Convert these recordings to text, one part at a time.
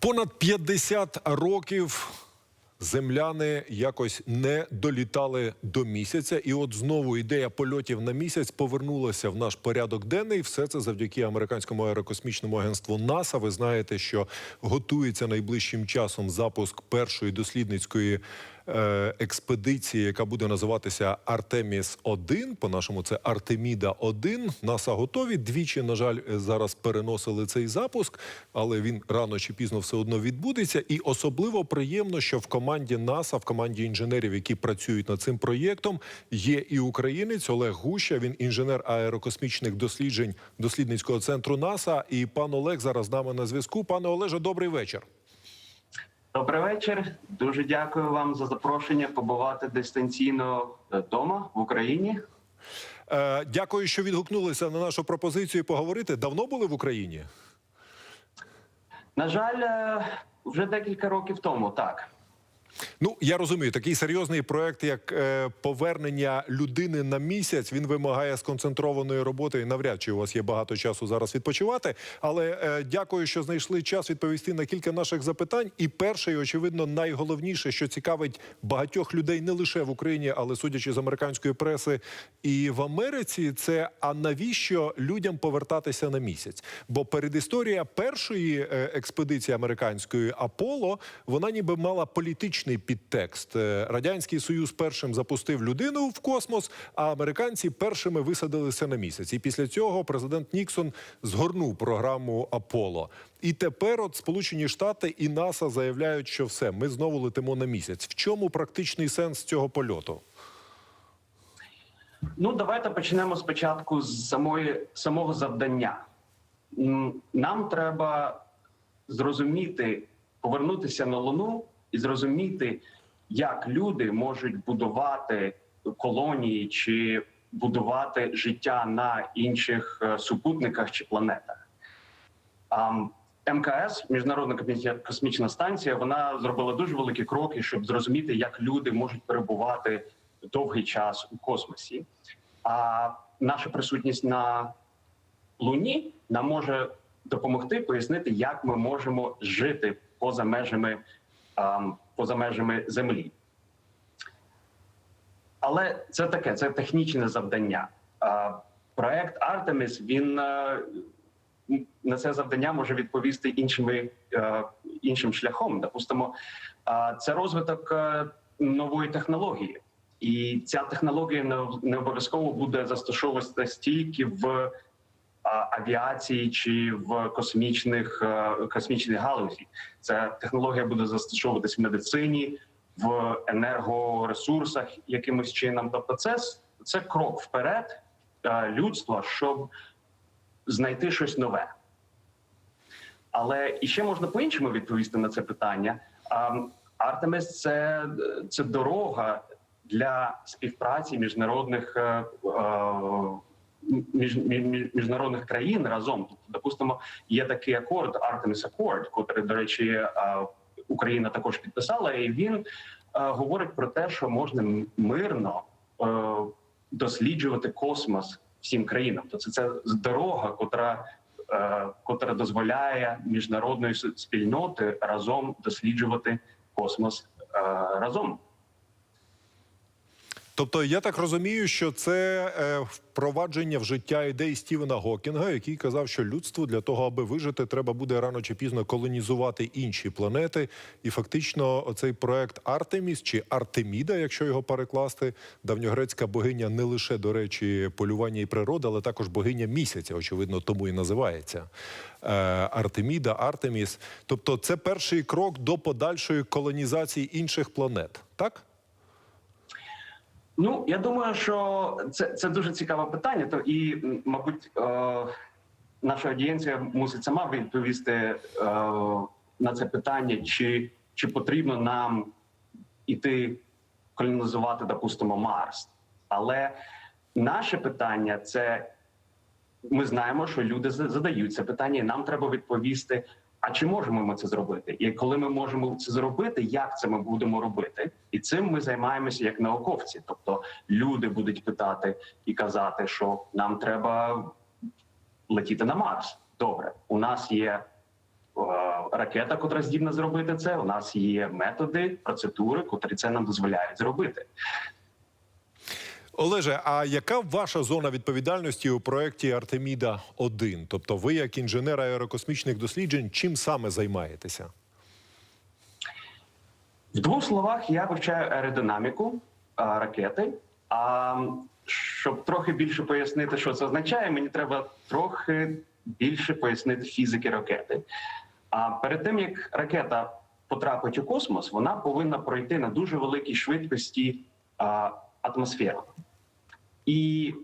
Понад 50 років земляни якось не долітали до місяця, і от знову ідея польотів на місяць повернулася в наш порядок денний. Все це завдяки американському аерокосмічному агентству НАСА. Ви знаєте, що готується найближчим часом запуск першої дослідницької. Е, Експедиції, яка буде називатися Артеміс 1 по нашому це Артеміда 1 НАСА готові. Двічі, на жаль, зараз переносили цей запуск, але він рано чи пізно все одно відбудеться. І особливо приємно, що в команді НАСА, в команді інженерів, які працюють над цим проєктом, є і українець Олег Гуща. Він інженер аерокосмічних досліджень дослідницького центру НАСА. І пан Олег зараз з нами на зв'язку. Пане Олеже, добрий вечір. Добрий вечір. Дуже дякую вам за запрошення побувати дистанційно вдома в Україні. Е, дякую, що відгукнулися на нашу пропозицію поговорити. Давно були в Україні? На жаль, е, вже декілька років тому так. Ну я розумію, такий серйозний проект, як е, повернення людини на місяць, він вимагає сконцентрованої роботи. І навряд чи у вас є багато часу зараз відпочивати. Але е, дякую, що знайшли час відповісти на кілька наших запитань. І перше, і очевидно, найголовніше, що цікавить багатьох людей не лише в Україні, але судячи з американської преси і в Америці, це а навіщо людям повертатися на місяць? Бо передісторія першої е, експедиції американської Аполло вона ніби мала політичний підтекст. Е, Радянський Союз першим запустив людину в космос, а американці першими висадилися на місяць. І після цього президент Ніксон згорнув програму Аполло. І тепер, от Сполучені Штати і НАСА заявляють, що все, ми знову летимо на місяць. В чому практичний сенс цього польоту? Ну, давайте почнемо спочатку з самої самого завдання. Нам треба зрозуміти, повернутися на Луну і зрозуміти, як люди можуть будувати колонії чи будувати життя на інших е, супутниках чи планетах. МКС, Міжнародна космічна- станція, вона зробила дуже великі кроки, щоб зрозуміти, як люди можуть перебувати довгий час у космосі. А наша присутність на Луні нам може допомогти пояснити, як ми можемо жити поза межами, ам, поза межами Землі. Але це таке, це технічне завдання. Проект Артеміс він е, на це завдання може відповісти іншими е, іншим шляхом. Допустимо, це розвиток е, нової технології, і ця технологія не, обов'язково буде застосовуватися тільки в авіації чи в космічних е, космічній галузі. Ця технологія буде застосовуватись в медицині, в енергоресурсах якимось чином. Тобто, це, це крок вперед е, людства, щоб знайти щось нове. Але і ще можна по-іншому відповісти на це питання. А, Артемис це, це дорога для співпраці міжнародних е, е, між, між, міжнародних країн разом. Тобто, допустимо, є такий акорд Artemis Accord, котрий, до речі, е, Україна також підписала, і він е, говорить про те, що можна мирно е, досліджувати космос всім країнам. Тобто це дорога, котра котра дозволяє міжнародної спільноти разом досліджувати космос разом. Тобто, я так розумію, що це е, впровадження в життя ідей Стівена Гокінга, який казав, що людству для того, аби вижити, треба буде рано чи пізно колонізувати інші планети. І фактично, оцей проект Артеміс чи Артеміда, якщо його перекласти, давньогрецька богиня не лише до речі, полювання і природи, але також богиня місяця. Очевидно, тому і називається е, Артеміда, Артеміс. Тобто, це перший крок до подальшої колонізації інших планет, так? Ну я думаю, що це, це дуже цікаве питання. То і, мабуть, е, наша аудієнція мусить сама відповісти е, на це питання, чи, чи потрібно нам іти колонізувати, допустимо, Марс. Але наше питання це ми знаємо, що люди за- задають це питання, і нам треба відповісти. А чи можемо ми це зробити? І коли ми можемо це зробити, як це ми будемо робити? І цим ми займаємося як науковці. Тобто люди будуть питати і казати, що нам треба летіти на Марс. Добре, у нас є ракета, котра здібна зробити це. У нас є методи, процедури, котрі це нам дозволяють зробити. Олеже, а яка ваша зона відповідальності у проєкті Артеміда 1 Тобто, ви, як інженер аерокосмічних досліджень, чим саме займаєтеся? В двох словах я вивчаю аеродинаміку а, ракети. А щоб трохи більше пояснити, що це означає, мені треба трохи більше пояснити фізики ракети. А перед тим як ракета потрапить у космос, вона повинна пройти на дуже великій швидкості а, атмосферу. І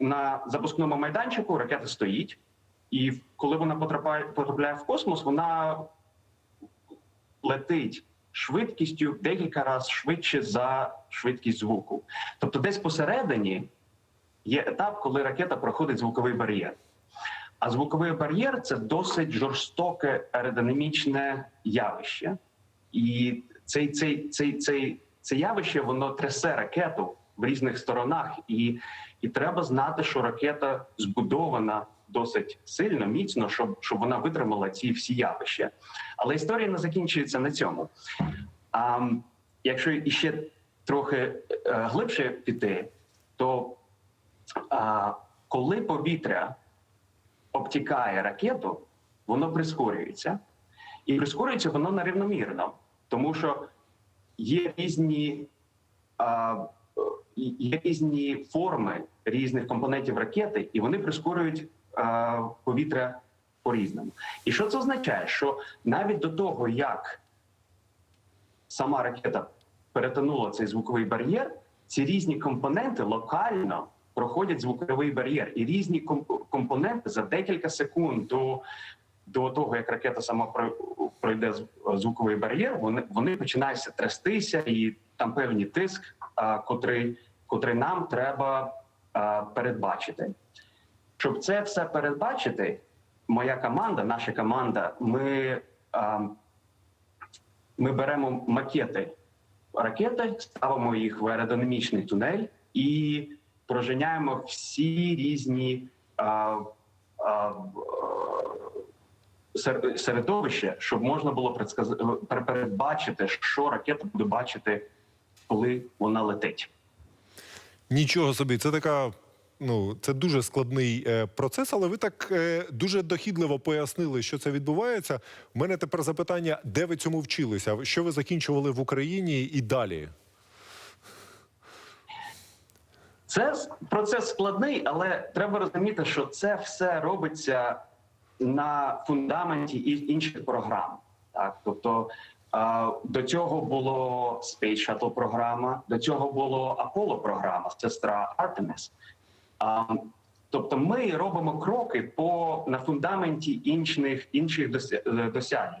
на запускному майданчику ракета стоїть, і коли вона потрапляє, потрапляє в космос, вона летить швидкістю декілька разів швидше за швидкість звуку. Тобто, десь посередині є етап, коли ракета проходить звуковий бар'єр. А звуковий бар'єр це досить жорстоке аеродинамічне явище, і цей, цей, цей, цей, це явище воно трясе ракету в різних сторонах, і, і треба знати, що ракета збудована досить сильно, міцно, щоб, щоб вона витримала ці всі явища. Але історія не закінчується на цьому. А якщо іще трохи е, глибше піти, то а, коли повітря обтікає ракету, воно прискорюється, і прискорюється воно нерівномірно, тому що є різні, а, є різні форми різних компонентів ракети, і вони прискорюють повітря по-різному. І що це означає? Що навіть до того, як сама ракета перетинула цей звуковий бар'єр, ці різні компоненти локально проходять звуковий бар'єр, і різні компоненти за декілька секунд до, до того, як ракета сама про- пройде звуковий бар'єр, вони, вони починають трястися, і там певний тиск, а, котрий, котрий нам треба а, передбачити. Щоб це все передбачити, моя команда, наша команда, ми, а, ми беремо макети ракети, ставимо їх в аеродинамічний тунель і проженяємо всі різні а, а, сер- середовища, щоб можна було передбачити, що ракета буде бачити, коли вона летить. Нічого собі, це така. Ну, це дуже складний е, процес, але ви так е, дуже дохідливо пояснили, що це відбувається. У мене тепер запитання: де ви цьому вчилися? Що ви закінчували в Україні і далі? Це процес складний, але треба розуміти, що це все робиться на фундаменті інших програм. Так, тобто до цього було Space Shuttle програма, до цього було Apollo програма, сестра Artemis. Тобто, ми робимо кроки по на фундаменті інших інших е, досягнень.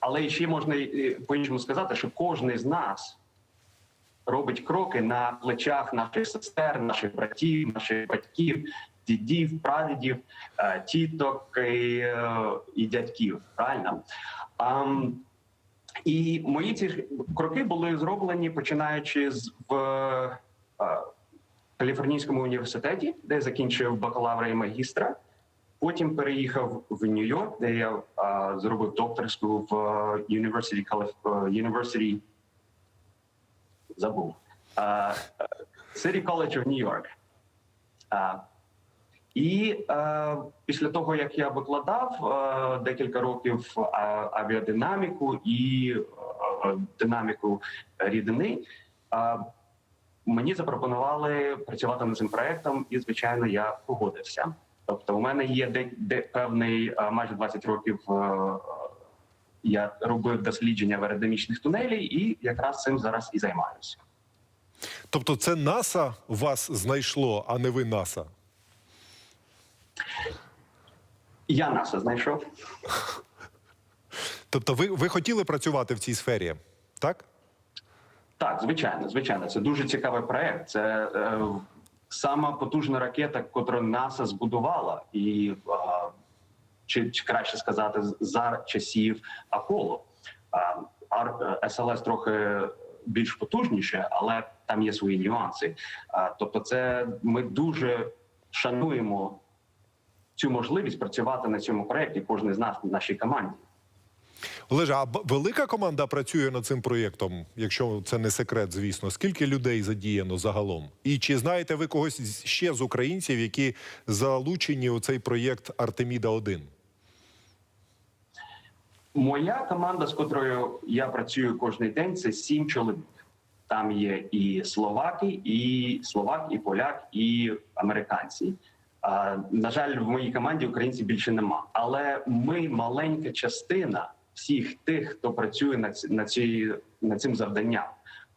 Але ще можна по-іншому сказати, що кожен з нас робить кроки на плечах наших сестер, наших братів, наших батьків, дідів, прадідів, е, тіток і, е, і дядьків. Правильно? Ам, і мої ці кроки були зроблені починаючи з в е, Каліфорнійському університеті, де я закінчив бакалавра і магістра. Потім переїхав в Нью-Йорк, де я е, зробив докторську в University, University забув. Е, City College of New І е, після того, як я викладав е, декілька років е, авіадинаміку і е, динаміку рідини, е, мені запропонували працювати над цим проектом, і звичайно, я погодився. Тобто, у мене є де, де певний е, майже 20 років. е, я робив дослідження в аеродинамічних тунелів і якраз цим зараз і займаюся. Тобто, це НАСА вас знайшло, а не ви НАСА. Я НАСА знайшов. Тобто, ви, ви хотіли працювати в цій сфері, так? Так, звичайно, звичайно, це дуже цікавий проект. Це е, сама потужна ракета, яку НАСА збудувала, і е, чи, чи краще сказати, за часів Аполло. Е, СЛС трохи більш потужніше, але там є свої нюанси. Е, тобто, це ми дуже шануємо цю можливість працювати на цьому проєкті. Кожен з нас в нашій команді. Олеже, а велика команда працює над цим проєктом, якщо це не секрет, звісно. Скільки людей задіяно загалом? І чи знаєте ви когось ще з українців, які залучені у цей проєкт Артеміда 1 Моя команда, з котрою я працюю кожен день, це сім чоловік. Там є і словаки, і словак, і поляк, і американці. На жаль, в моїй команді українців більше нема. Але ми маленька частина всіх тих, хто працює над, цією- над цим завданням.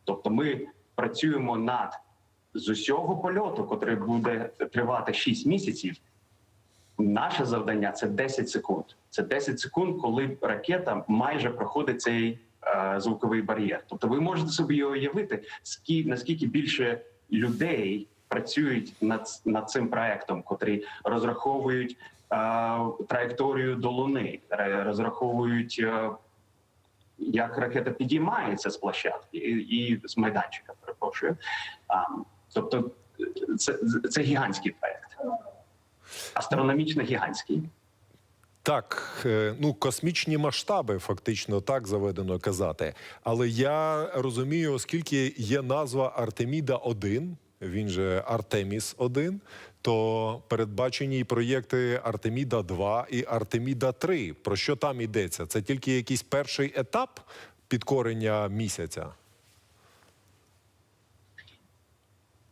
Тобто, ми працюємо над з усього польоту, який буде тривати 6 місяців. Наше завдання це 10 секунд. Це 10 секунд, коли ракета майже проходить цей е, звуковий бар'єр. Тобто, ви можете собі уявити, скі, наскільки більше людей працюють над, над цим проектом, котрі розраховують е, траєкторію до Луни, розраховують. Е, як ракета підіймається з площадки і, і з майданчика, перепрошую. А, тобто, це, це гігантський проект астрономічно гігантський. Так, е, ну космічні масштаби, фактично так заведено казати. Але я розумію, оскільки є назва Артеміда 1 він же Артеміс 1 то передбачені проєкти Артеміда 2 і Артеміда 3 Про що там йдеться? Це тільки якийсь перший етап підкорення місяця.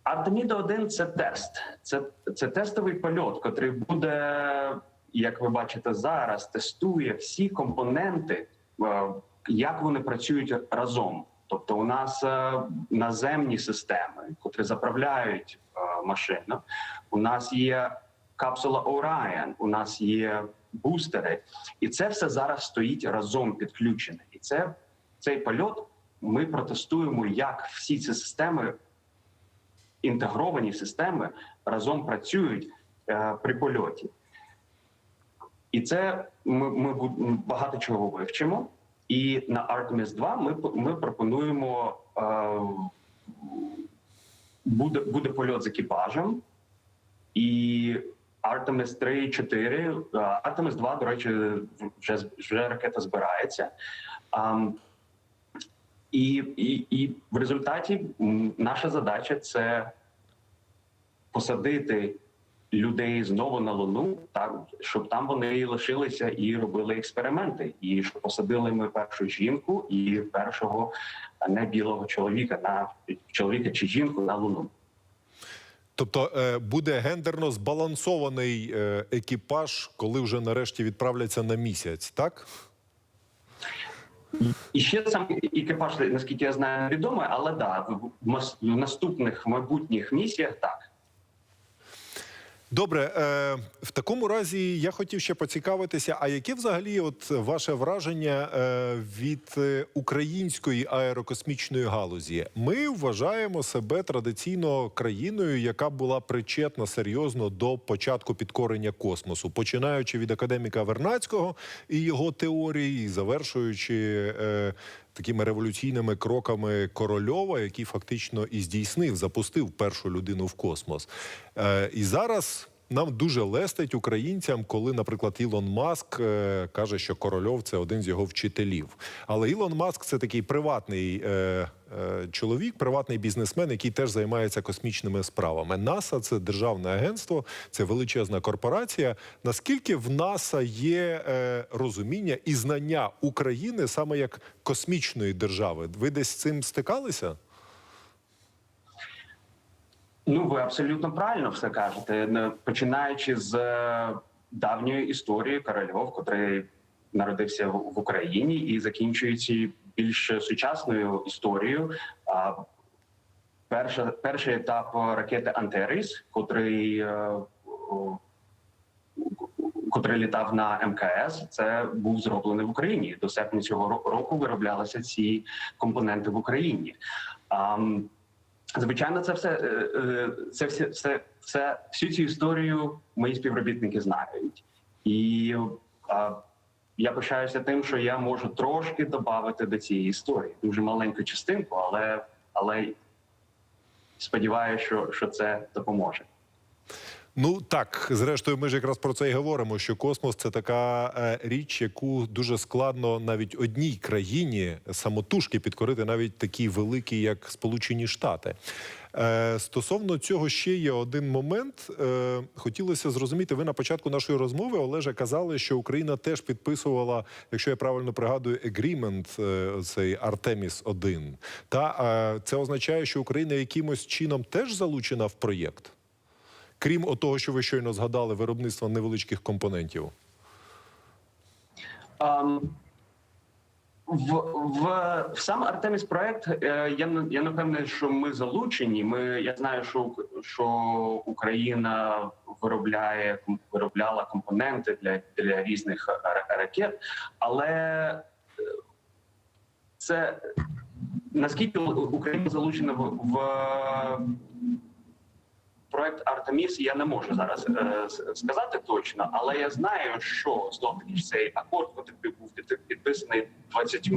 Артеміда 1 це тест. Це, це тестовий польот, який буде, як ви бачите зараз, тестує всі компоненти, е, як вони працюють разом. Тобто, у нас е, наземні системи, котрі заправляють е, машину. У нас є капсула Orion, у нас є бустери, і це все зараз стоїть разом підключене. І це цей польот ми протестуємо, як всі ці системи інтегровані системи разом працюють е, при польоті. І це ми, ми багато чого вивчимо. І на Artemis 2 ми, ми пропонуємо е, буде, буде польот з екіпажем, і Artemis 3 і 4, е, Artemis 2, до речі, вже, вже ракета збирається. Ам, і, і, і в результаті наша задача це посадити людей знову на луну, так щоб там вони лишилися і робили експерименти, і щоб посадили ми першу жінку і першого не білого чоловіка на чоловіка чи жінку на луну. Тобто е, буде гендерно збалансований е, екіпаж, коли вже нарешті відправляться на місяць, так? І ще сам екіпаж, наскільки я знаю, невідомий, але да, в наступних майбутніх місіях так. Добре, е, в такому разі я хотів ще поцікавитися, а яке взагалі от ваше враження е, від е, української аерокосмічної галузі? Ми вважаємо себе традиційно країною, яка була причетна серйозно до початку підкорення космосу, починаючи від академіка Вернацького і його теорії, завершуючи. Е, Такими революційними кроками Корольова, який фактично і здійснив, запустив першу людину в космос. Е, і зараз нам дуже лестить українцям, коли, наприклад, Ілон Маск е, каже, що Корольов це один з його вчителів. Але Ілон Маск це такий приватний е, е, чоловік, приватний бізнесмен, який теж займається космічними справами. НАСА це державне агентство, це величезна корпорація. Наскільки в НАСА є е, розуміння і знання України саме як космічної держави? Ви десь з цим стикалися? Ну, ви абсолютно правильно все кажете. Починаючи з е, давньої історії Корольов, котрий народився в Україні, і закінчуючи більш сучасною історією. Перша, перший етап ракети Антаріс, котрий, е, котрий літав на МКС, це був зроблений в Україні. До серпня цього ро- року вироблялися ці компоненти в Україні. Звичайно, це все е, е, це все, все, все всю цю історію мої співробітники знають, і а, я пишаюся тим, що я можу трошки додати до цієї історії. Дуже маленьку частинку, але але сподіваюся, що, що це допоможе. Ну так, зрештою, ми ж якраз про це і говоримо. Що космос це така е, річ, яку дуже складно навіть одній країні самотужки підкорити, навіть такі великі, як Сполучені Штати. Е, стосовно цього ще є один момент. Е, хотілося зрозуміти. Ви на початку нашої розмови Олеже казали, що Україна теж підписувала, якщо я правильно пригадую, е, цей Артеміс 1 Та це означає, що Україна якимось чином теж залучена в проєкт. Крім того, що ви щойно згадали, виробництва невеличких компонентів. Ем, в, в, в сам Артеміс проект е, я я не впевнений, що ми залучені. Ми я знаю, що що Україна виробляє виробляла компоненти для, для різних ракет, але е, це наскільки Україна залучена в, в проект Артеміс, я не можу зараз е, сказати точно, але я знаю, що знову таки цей акорд, який був під- підписаний 20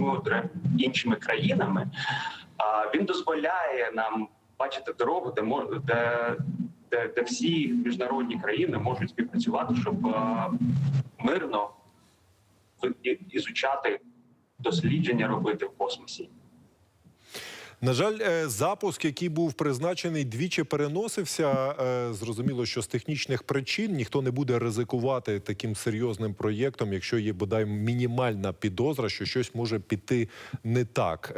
іншими країнами, а він дозволяє нам бачити дорогу, де мож- де, де, де всі міжнародні країни можуть співпрацювати, щоб е, мирно ізучати дослідження робити в космосі. На жаль, е, запуск, який був призначений, двічі переносився. Е, Зрозуміло, що з технічних причин ніхто не буде ризикувати таким серйозним проєктом, якщо є бодай мінімальна підозра, що щось може піти не так.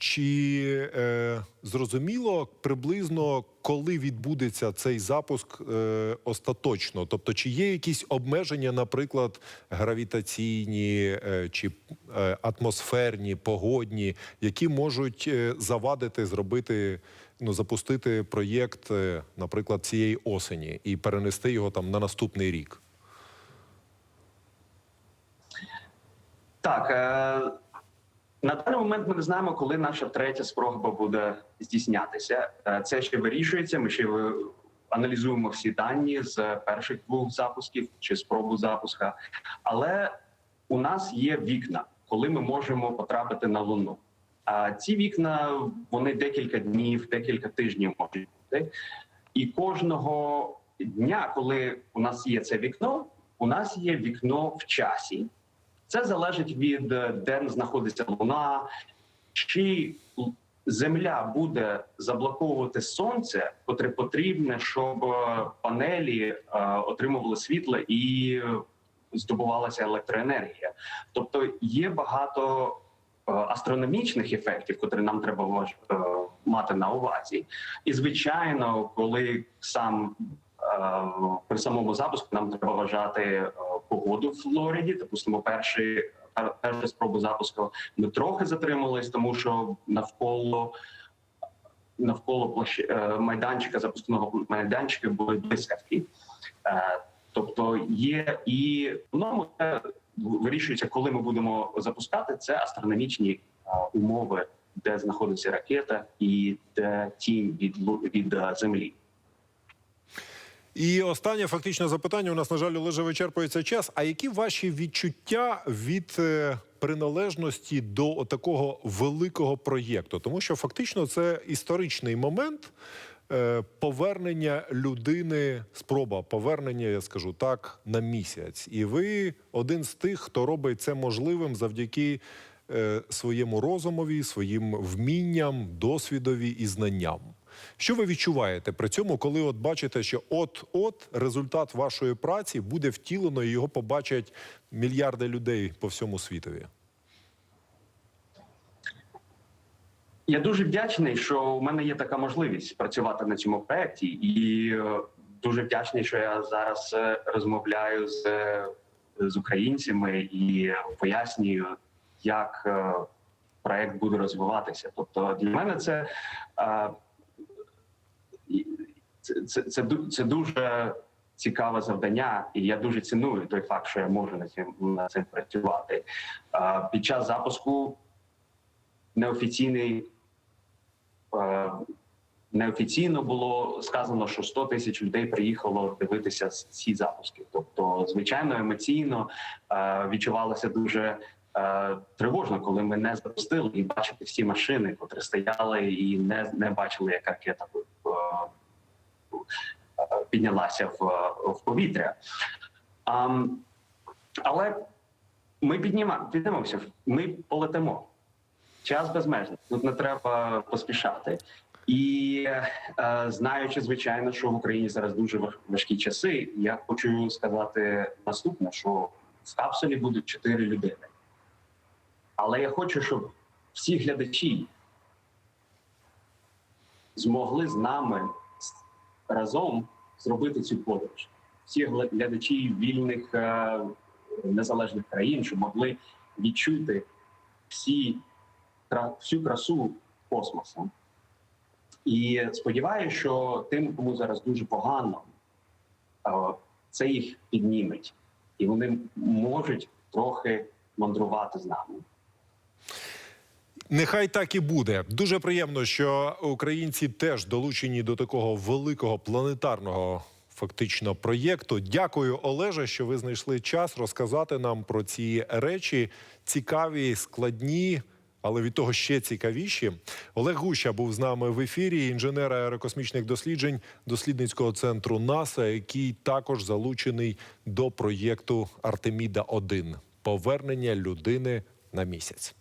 Чи е, зрозуміло приблизно, коли відбудеться цей запуск е, остаточно? Тобто, чи є якісь обмеження, наприклад, гравітаційні е, чи е, атмосферні, погодні, які можуть е, завадити зробити, ну запустити проєкт, е, наприклад, цієї осені і перенести його там на наступний рік? Так, е, на даний момент ми не знаємо, коли наша третя спроба буде здійснятися. Е, Це ще вирішується. Ми ще аналізуємо всі дані з перших двох запусків чи спробу запуска. Але у нас є вікна, коли ми можемо потрапити на Луну. А ці вікна вони декілька днів, декілька тижнів можуть бути. І кожного дня, коли у нас є це вікно, у нас є вікно в часі. Це залежить від е, де знаходиться луна, чи Земля буде заблоковувати сонце, котре потрібне, щоб е, панелі е, отримували світло і здобувалася електроенергія. Тобто є багато астрономічних ефектів, котрі нам треба мати на увазі. І звичайно, коли сам при самому запуску нам треба вважати погоду в Флориді. Допустимо, перший пер- перша спроба запуску ми трохи затримались, тому що навколо навколо площі е, майданчика, запускного майданчика були блискавки. Е, Тобто є і в одному вирішується, коли ми будемо запускати це астрономічні е, умови, де знаходиться ракета, і де тінь від від е, землі. І останнє фактично запитання. У нас, на жаль, Олеже, вичерпується час. А які ваші відчуття від е, приналежності до такого великого проєкту? Тому що фактично це історичний момент е, повернення людини, спроба повернення, я скажу так, на місяць. І ви один з тих, хто робить це можливим завдяки е, своєму розумові, своїм вмінням, досвідові і знанням. Що ви відчуваєте при цьому, коли от бачите, що от-от результат вашої праці буде втілено і його побачать мільярди людей по всьому світові? Я дуже вдячний, що у мене є така можливість працювати на цьому проєкті, і е, дуже вдячний, що я зараз е, розмовляю з, е, з українцями і пояснюю, як проєкт буде розвиватися. Тобто для мене це, це, це, це, дуже цікаве завдання, і я дуже ціную той факт, що я можу на цим на цим працювати. Е, Під час запуску неофіційний е, неофіційно було сказано, що 100 тисяч людей приїхало дивитися ці запуски. Тобто, звичайно, емоційно е, відчувалося дуже тривожно, коли ми не запустили і бачити всі машини, котрі стояли і не, не бачили, як ракета піднялася в, в повітря. А, але ми підніма, піднімемося, ми полетимо. Час безмежний. Тут не треба поспішати. І е, знаючи, звичайно, що в Україні зараз дуже важкі часи, я хочу сказати наступне: що в капсулі будуть чотири людини. Але я хочу, щоб всі глядачі змогли з нами разом зробити цю подорож. Всі глядачі вільних е, незалежних країн, щоб могли відчути всі, всю красу космосу. І сподіваюся, що тим, кому зараз дуже погано, е, це їх підніметь, і вони можуть трохи мандрувати з нами. Нехай так і буде. Дуже приємно, що українці теж долучені до такого великого планетарного. Фактично проєкту. Дякую, Олеже, що ви знайшли час розказати нам про ці речі цікаві, складні, але від того ще цікавіші. Олег Гуща був з нами в ефірі, інженер аерокосмічних досліджень дослідницького центру НАСА, який також залучений до проєкту Артеміда 1 повернення людини на місяць.